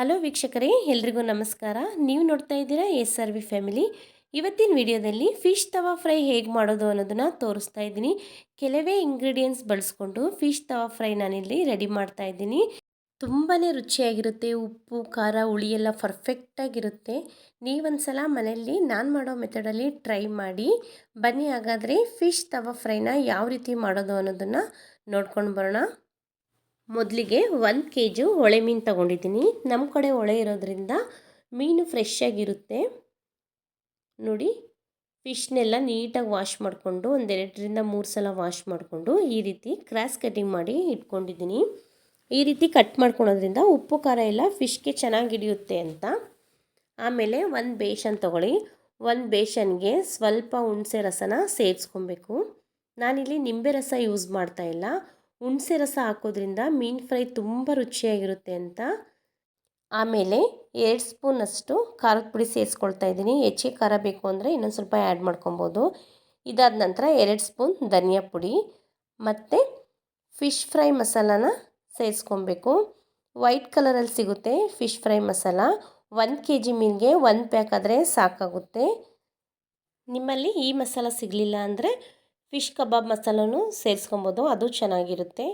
Hello ವೀಕ್ಷಕರೇ, ಎಲ್ರಿಗೂ ನಮಸ್ಕಾರ. ನೀವು ನೋಡ್ತಾ ಇದ್ದೀರಾ ಎಸ್ ಆರ್ ವಿ ಫ್ಯಾಮಿಲಿ. ಇವತ್ತಿನ ವಿಡಿಯೋದಲ್ಲಿ ಫಿಶ್ ತವಾ ಫ್ರೈ ಹೇಗೆ ಮಾಡೋದು ಅನ್ನೋದನ್ನು ತೋರಿಸ್ತಾ ಇದ್ದೀನಿ. ಕೆಲವೇ ಇಂಗ್ರೀಡಿಯೆಂಟ್ಸ್ ಬಳಸ್ಕೊಂಡು ಫಿಶ್ ತವಾ ಫ್ರೈ ನಾನಿಲ್ಲಿ ರೆಡಿ ಮಾಡ್ತಾ ಇದ್ದೀನಿ. ತುಂಬಾ ರುಚಿಯಾಗಿರುತ್ತೆ, ಉಪ್ಪು, ಖಾರ, ಹುಳಿ ಎಲ್ಲ ಪರ್ಫೆಕ್ಟಾಗಿರುತ್ತೆ. ನೀವೊಂದ್ಸಲ ಮನೆಯಲ್ಲಿ ನಾನು ಮಾಡೋ ಮೆಥಡಲ್ಲಿ ಟ್ರೈ ಮಾಡಿ. ಬನ್ನಿ ಹಾಗಾದರೆ ಫಿಶ್ ತವಾ ಫ್ರೈನ ಯಾವ ರೀತಿ ಮಾಡೋದು ಅನ್ನೋದನ್ನು ನೋಡ್ಕೊಂಡು ಬರೋಣ. ಮೊದಲಿಗೆ ಒಂದು ಕೆ ಜು ಹೊಳೆ ಮೀನು ತಗೊಂಡಿದ್ದೀನಿ. ನಮ್ಮ ಕಡೆ ಹೊಳೆ ಇರೋದ್ರಿಂದ ಮೀನು ಫ್ರೆಶ್ ಆಗಿರುತ್ತೆ. ನೋಡಿ ಫಿಶ್ನೆಲ್ಲ ನೀಟಾಗಿ ವಾಶ್ ಮಾಡಿಕೊಂಡು ಒಂದೆರಡರಿಂದ ಮೂರು ಸಲ ವಾಶ್ ಮಾಡಿಕೊಂಡು ಈ ರೀತಿ ಕ್ರಾಸ್ ಕಟಿಂಗ್ ಮಾಡಿ ಇಟ್ಕೊಂಡಿದ್ದೀನಿ. ಈ ರೀತಿ ಕಟ್ ಮಾಡ್ಕೊಳೋದ್ರಿಂದ ಉಪ್ಪು, ಖಾರ ಎಲ್ಲ ಫಿಶ್ಗೆ ಚೆನ್ನಾಗಿ ಹಿಡಿಯುತ್ತೆ ಅಂತ. ಆಮೇಲೆ ಒಂದು ಬೇಷನ್ ತೊಗೊಳ್ಳಿ. ಒಂದು ಬೇಷನ್ಗೆ ಸ್ವಲ್ಪ ಹುಣಸೆ ರಸನ ಸೇರಿಸ್ಕೊಬೇಕು. ನಾನಿಲ್ಲಿ ನಿಂಬೆ ರಸ ಯೂಸ್ ಮಾಡ್ತಾ ಇಲ್ಲ. ಹುಣಸೆ ರಸ ಹಾಕೋದ್ರಿಂದ ಮೀನು ಫ್ರೈ ತುಂಬ ರುಚಿಯಾಗಿರುತ್ತೆ ಅಂತ. ಆಮೇಲೆ ಎರಡು ಸ್ಪೂನಷ್ಟು ಖಾರದ ಪುಡಿ ಸೇರಿಸ್ಕೊಳ್ತಾ ಇದ್ದೀನಿ. ಹೆಚ್ಚಿಗೆ ಖಾರ ಬೇಕು ಅಂದರೆ ಇನ್ನೊಂದು ಸ್ವಲ್ಪ ಆ್ಯಡ್ ಮಾಡ್ಕೊಬೋದು. ಇದಾದ ನಂತರ ಎರಡು ಸ್ಪೂನ್ ಧನಿಯಾ ಪುಡಿ ಮತ್ತು ಫಿಶ್ ಫ್ರೈ ಮಸಾಲಾನ ಸೇರಿಸ್ಕೊಬೇಕು. ವೈಟ್ ಕಲರಲ್ಲಿ ಸಿಗುತ್ತೆ ಫಿಶ್ ಫ್ರೈ ಮಸಾಲ. ಒಂದು ಕೆ ಜಿ ಮೀನಿಗೆ ಒಂದು ಪ್ಯಾಕ್ ಆದರೆ ಸಾಕಾಗುತ್ತೆ. ನಿಮ್ಮಲ್ಲಿ ಈ ಮಸಾಲ ಸಿಗಲಿಲ್ಲ ಅಂದರೆ ಫಿಶ್ ಕಬಾಬ್ ಮಸಾಲೂ ಸೇರಿಸ್ಕೊಬೋದು, ಅದು ಚೆನ್ನಾಗಿರುತ್ತೆ.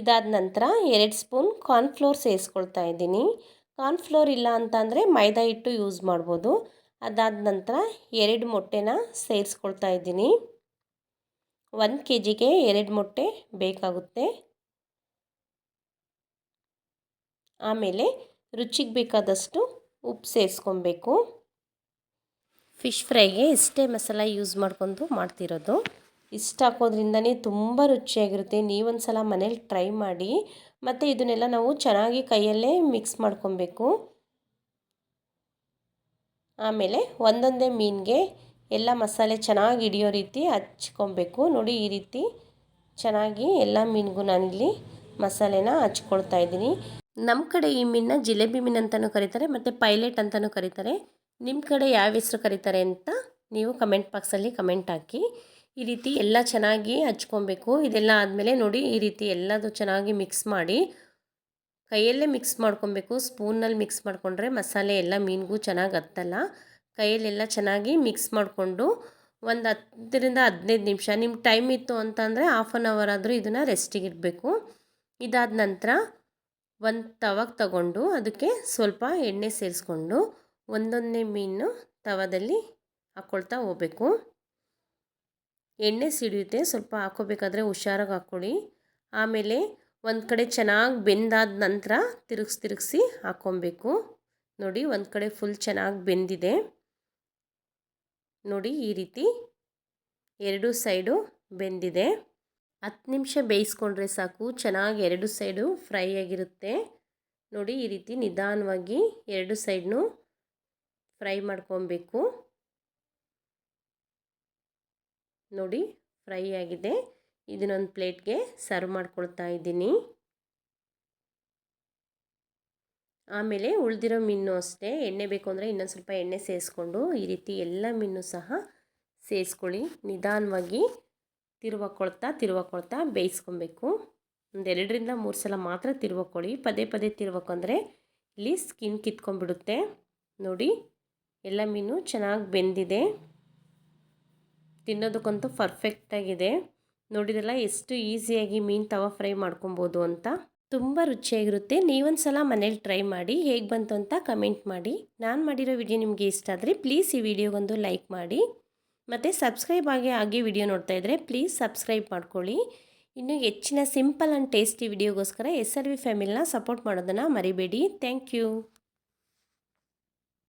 ಇದಾದ ನಂತರ ಎರಡು ಸ್ಪೂನ್ ಕಾರ್ನ್ಫ್ಲೋರ್ ಸೇರಿಸ್ಕೊಳ್ತಾ ಇದ್ದೀನಿ. ಕಾರ್ನ್ಫ್ಲೋರ್ ಇಲ್ಲ ಅಂತ ಅಂದರೆ ಮೈದಾ ಹಿಟ್ಟು ಯೂಸ್ ಮಾಡ್ಬೋದು. ಅದಾದ ನಂತರ ಎರಡು ಮೊಟ್ಟೆನ ಸೇರಿಸ್ಕೊಳ್ತಾ ಇದ್ದೀನಿ. ಒಂದು ಕೆ ಜಿಗೆ ಎರಡು ಮೊಟ್ಟೆ ಬೇಕಾಗುತ್ತೆ. ಆಮೇಲೆ ರುಚಿಗೆ ಬೇಕಾದಷ್ಟು ಉಪ್ಪು ಸೇರಿಸ್ಕೊಬೇಕು. ಫಿಶ್ ಫ್ರೈಗೆ ಇಷ್ಟೇ ಮಸಾಲ ಯೂಸ್ ಮಾಡ್ಕೊಂಡು ಮಾಡ್ತಿರೋದು. ಇಷ್ಟು ಹಾಕೋದ್ರಿಂದನೇ ತುಂಬ ರುಚಿಯಾಗಿರುತ್ತೆ. ನೀವೊಂದು ಸಲ ಮನೇಲಿ ಟ್ರೈ ಮಾಡಿ. ಮತ್ತು ಇದನ್ನೆಲ್ಲ ನಾವು ಚೆನ್ನಾಗಿ ಕೈಯಲ್ಲೇ ಮಿಕ್ಸ್ ಮಾಡ್ಕೊಬೇಕು. ಆಮೇಲೆ ಒಂದೊಂದೇ ಮೀನಿಗೆ ಎಲ್ಲ ಮಸಾಲೆ ಚೆನ್ನಾಗಿ ಹಿಡಿಯೋ ರೀತಿ ಹಚ್ಕೊಬೇಕು. ನೋಡಿ ಈ ರೀತಿ ಚೆನ್ನಾಗಿ ಎಲ್ಲ ಮೀನಿಗೂ ನಾನಿಲ್ಲಿ ಮಸಾಲೆನ ಹಚ್ಕೊಳ್ತಾ ಇದ್ದೀನಿ. ನಮ್ಮ ಕಡೆ ಈ ಮೀನನ್ನ ಜಿಲೇಬಿ ಮೀನು ಅಂತಲೂ ಕರೀತಾರೆ, ಮತ್ತು ಪೈಲೆಟ್ ಅಂತಲೂ ಕರೀತಾರೆ. ನಿಮ್ಮ ಕಡೆ ಯಾವ ಹೆಸರು ಕರೀತಾರೆ ಅಂತ ನೀವು ಕಮೆಂಟ್ ಬಾಕ್ಸಲ್ಲಿ ಕಮೆಂಟ್ ಹಾಕಿ. ಈ ರೀತಿ ಎಲ್ಲ ಚೆನ್ನಾಗಿ ಹಚ್ಕೊಬೇಕು. ಇದೆಲ್ಲ ಆದಮೇಲೆ ನೋಡಿ ಈ ರೀತಿ ಎಲ್ಲದು ಚೆನ್ನಾಗಿ ಮಿಕ್ಸ್ ಮಾಡಿ. ಕೈಯಲ್ಲೇ ಮಿಕ್ಸ್ ಮಾಡ್ಕೊಬೇಕು. ಸ್ಪೂನಲ್ಲಿ ಮಿಕ್ಸ್ ಮಾಡಿಕೊಂಡ್ರೆ ಮಸಾಲೆ ಎಲ್ಲ ಮೀನಿಗೂ ಚೆನ್ನಾಗಿ ಹತ್ತಲ್ಲ. ಕೈಯಲ್ಲೆಲ್ಲ ಚೆನ್ನಾಗಿ ಮಿಕ್ಸ್ ಮಾಡಿಕೊಂಡು ಒಂದು ಹತ್ತರಿಂದ ಹದಿನೈದು ನಿಮಿಷ, ನಿಮ್ಗೆ ಟೈಮ್ ಇತ್ತು ಅಂತಂದರೆ ಹಾಫ್ ಆನ್ ಅವರ್ ಆದರೂ ಇದನ್ನು ರೆಸ್ಟಿಗೆ ಇಡಬೇಕು. ಇದಾದ ನಂತರ ಒಂದು ತವಾಗ ತಗೊಂಡು ಅದಕ್ಕೆ ಸ್ವಲ್ಪ ಎಣ್ಣೆ ಸೇರಿಸ್ಕೊಂಡು ಒಂದೊಂದೇ ಮೀನು ತವದಲ್ಲಿ ಹಾಕ್ಕೊಳ್ತಾ ಹೋಗ್ಬೇಕು. ಎಣ್ಣೆ ಸಿಡಿಯುತ್ತೆ. ಸ್ವಲ್ಪ ಹಾಕೋಬೇಕಾದ್ರೆ ಹುಷಾರಾಗಿ ಹಾಕ್ಕೊಳ್ಳಿ. ಆಮೇಲೆ ಒಂದು ಕಡೆ ಚೆನ್ನಾಗಿ ಬೆಂದಾದ ನಂತರ ತಿರುಗಿಸಿ ತಿರುಗಿಸಿ ಹಾಕ್ಕೊಬೇಕು. ನೋಡಿ, ಒಂದು ಕಡೆ ಫುಲ್ ಚೆನ್ನಾಗಿ ಬೆಂದಿದೆ. ನೋಡಿ, ಈ ರೀತಿ ಎರಡು ಸೈಡು ಬೆಂದಿದೆ. ಹತ್ತು ನಿಮಿಷ ಬೇಯಿಸ್ಕೊಂಡ್ರೆ ಸಾಕು. ಚೆನ್ನಾಗಿ ಎರಡು ಸೈಡು ಫ್ರೈ ಆಗಿರುತ್ತೆ. ನೋಡಿ, ಈ ರೀತಿ ನಿಧಾನವಾಗಿ ಎರಡು ಸೈಡ್ನು ಫ್ರೈ ಮಾಡ್ಕೊಬೇಕು. ನೋಡಿ ಫ್ರೈ ಆಗಿದೆ. ಇದನ್ನೊಂದು ಪ್ಲೇಟ್ಗೆ ಸರ್ವ್ ಮಾಡ್ಕೊಳ್ತಾ ಇದ್ದೀನಿ. ಆಮೇಲೆ ಉಳಿದಿರೋ ಮೀನು ಅಷ್ಟೇ. ಎಣ್ಣೆ ಬೇಕು ಅಂದರೆ ಇನ್ನೊಂದು ಸ್ವಲ್ಪ ಎಣ್ಣೆ ಸೇರಿಸ್ಕೊಂಡು ಈ ರೀತಿ ಎಲ್ಲ ಮೀನು ಸಹ ಸೇರಿಸ್ಕೊಳ್ಳಿ ನಿಧಾನವಾಗಿ ತಿರುವಾಕೊಳ್ತಾ ತಿರುವಾಕೊಳ್ತಾ ಬೇಯಿಸ್ಕೊಬೇಕು. ಒಂದು ಎರಡರಿಂದ ಮೂರು ಸಲ ಮಾತ್ರ ತಿರುವಾಕೊಳ್ಳಿ. ಪದೇ ಪದೇ ತಿರುವಕ್ಕಂದರೆ ಇಲ್ಲಿ ಸ್ಕಿನ್ ಕಿತ್ಕೊಂಡ್ಬಿಡುತ್ತೆ. ನೋಡಿ, ಎಲ್ಲ ಮೀನು ಚೆನ್ನಾಗಿ ಬೆಂದಿದೆ. ತಿನ್ನೋದಕ್ಕಂತೂ ಪರ್ಫೆಕ್ಟಾಗಿದೆ. ನೋಡಿದಲ್ಲ ಎಷ್ಟು ಈಸಿಯಾಗಿ ಮೀನು ತವ ಫ್ರೈ ಮಾಡ್ಕೊಬೋದು ಅಂತ. ತುಂಬ ರುಚಿಯಾಗಿರುತ್ತೆ. ನೀವೊಂದು ಸಲ ಮನೇಲಿ ಟ್ರೈ ಮಾಡಿ ಹೇಗೆ ಬಂತು ಅಂತ ಕಮೆಂಟ್ ಮಾಡಿ. ನಾನು ಮಾಡಿರೋ ವಿಡಿಯೋ ನಿಮಗೆ ಇಷ್ಟ ಆದರೆ ಪ್ಲೀಸ್ ಈ ವಿಡಿಯೋಗೊಂದು ಲೈಕ್ ಮಾಡಿ. ಮತ್ತು ಸಬ್ಸ್ಕ್ರೈಬ್ ಆಗಿ ಆಗಿ ವಿಡಿಯೋ ನೋಡ್ತಾ ಇದ್ದರೆ ಪ್ಲೀಸ್ ಸಬ್ಸ್ಕ್ರೈಬ್ ಮಾಡ್ಕೊಳ್ಳಿ. ಇನ್ನೂ ಹೆಚ್ಚಿನ ಸಿಂಪಲ್ ಆ್ಯಂಡ್ ಟೇಸ್ಟಿ ವಿಡಿಯೋಗೋಸ್ಕರ ಎಸ್ ಆರ್ ವಿ ಫ್ಯಾಮಿಲಿನ ಸಪೋರ್ಟ್ ಮಾಡೋದನ್ನು ಮರಿಬೇಡಿ. Thank you.